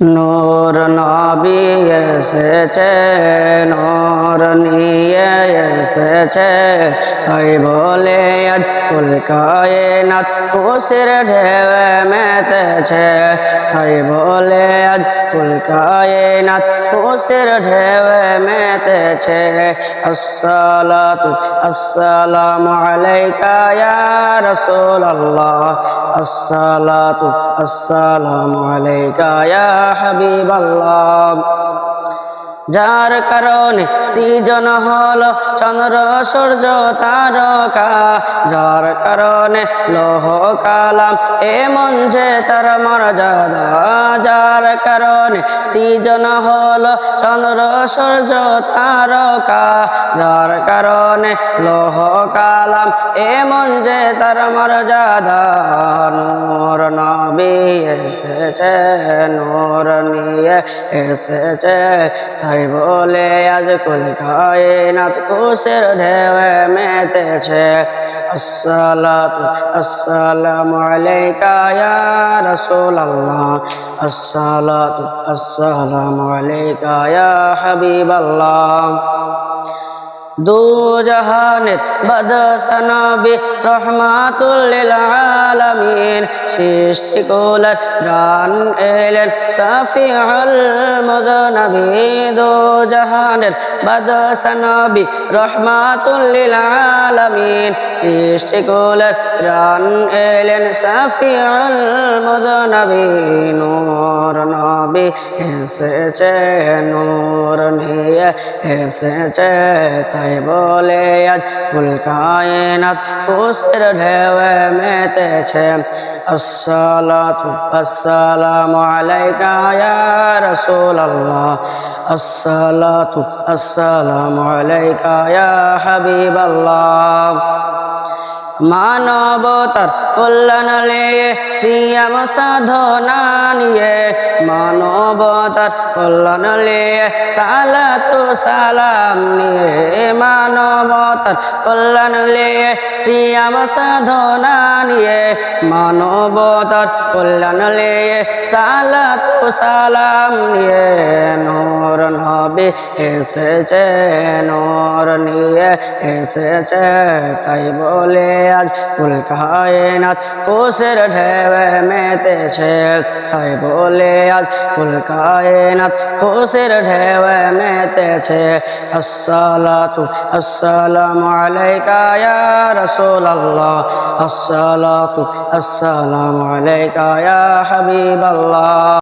নূর নবী এসেছে, নূর নিয়ে এসেছে। তাই বলে আজ কুলকায়ে নাথ খুশির ঢেবে মেতেছে। তাই বলে আজ কুলকায়ে নাথ খুশির ঢেবে মেতেছে। আসসালাতু আসসালামু আলাইকা ইয়া রাসূলুল্লাহ। আসসালাতু আসসালামু আলাইকা ইয়া হাবিবাল্লাহ। যার কারণে সৃজন হল চন্দ্র, সূর্য, তারকা। যার কারণে লোহ কালাম এমন যে তার মর্যাদা। যার কারণে সৃজন হল চন্দ্র, সূর্য, তারকা। যার কারণে লোহ কালাম এমন যে তার মর্যাদা। নূর নবী এসেছে, নূর নিয়ে এসেছে। তাই বলে আজ কুল কায়নাত খুশের ঢেউয়ে মেতেছে। আসসালাতু আসসালামু আলাইকা ইয়া রাসূলুল্লাহ। আসসালাতু আসসালামু আলাইকা ইয়া দু বদসনবি রহমাতুল্লিল আলামিন সৃষ্টি কোলার গান এলেন সাফিউল মুদনবী দু জাহানের বদসনবি রহমাতুল্লিল আলামিন সৃষ্টি কোলার গান এলেন সাফিউল মুদনবী নূর নবী এসেছে নূর নিয়ে এসেছে তাই বলে, আজ কুল কায়নাত খুশের ঢেউয়ে মেতেছে। আসসালাতু আসসালামু আলাইকা ইয়া রাসূলুল্লাহ। আসসালাতু আসসালামু আলাইকা ইয়া হাবিবাল্লাহ। মানবতার কল্যাণ লিয়ে সিয়াম সাধনা নিয়ে, মানবতার কল্যাণ লিয়ে সালাতু সালাম নিয়ে মানবতার কল্যাণ লিয়ে সিয়াম সাধনা নিয়ে মানবতার কল্যাণ লিয়ে সালাত সালাম নিয়ে নবী এসেছে নূর নিয়ে এসেছে, তাই বলে আজ কুল কায়নাত খুশের ঢেবে মেতেছে। তাই বলে আজ কুল কায়নাত খুশের ঢেবে মেতেছে। আসসালাতু আসসালামু আলাইকা ইয়া রাসূলুল্লাহ। আসসালাতু আসসালামু আলাইকা ইয়া হাবিবাল্লাহ।